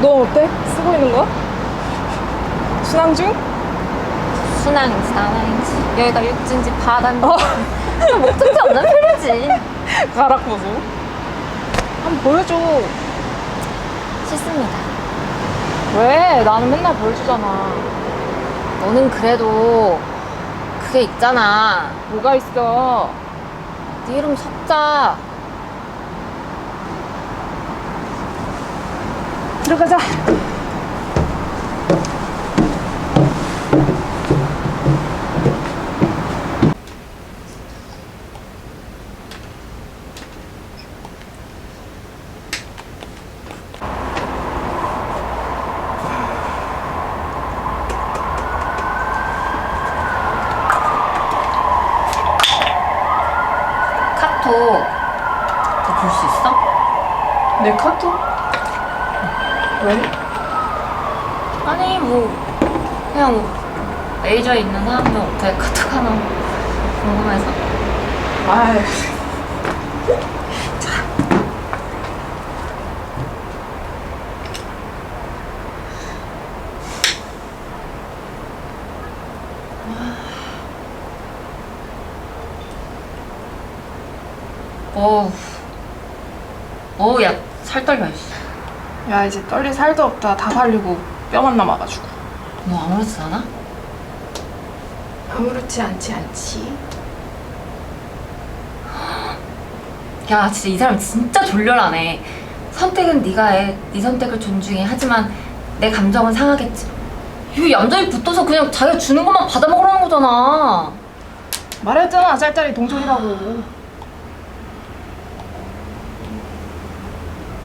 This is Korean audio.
너 어때? 쓰고 있는 거야? 순항 중? 순항인지 난항인지 여기가 육지인지 바다인지 어. 목적지 없는 필이지 가락 보소. 한번 보여줘. 싫습니다 왜? 나는 맨날 보여주잖아. 너는 그래도 그게 있잖아 뭐가 있어? 네 이름 석자 들어가자. 카톡 볼수 있어? 내 카톡? 왜? 아니 뭐 그냥 뭐 메이저에 있는 사람들 어떻게 카톡 하나 궁금해서 아이. 어우 어우 야 살 떨려 이씨 야 이제 떨릴 살도 없다. 다 살리고 뼈만 남아가지고. 너 아무렇지 않아? 아무렇지 않지 않지. 야 진짜 이 사람 진짜 졸렬하네 선택은 네가 해네 선택을 존중해 하지만 내 감정은 상하겠지 이 얌전히 붙어서 그냥 자기가 주는 것만 받아먹으라는 거잖아 말했잖아 짤짤이 동전이라고.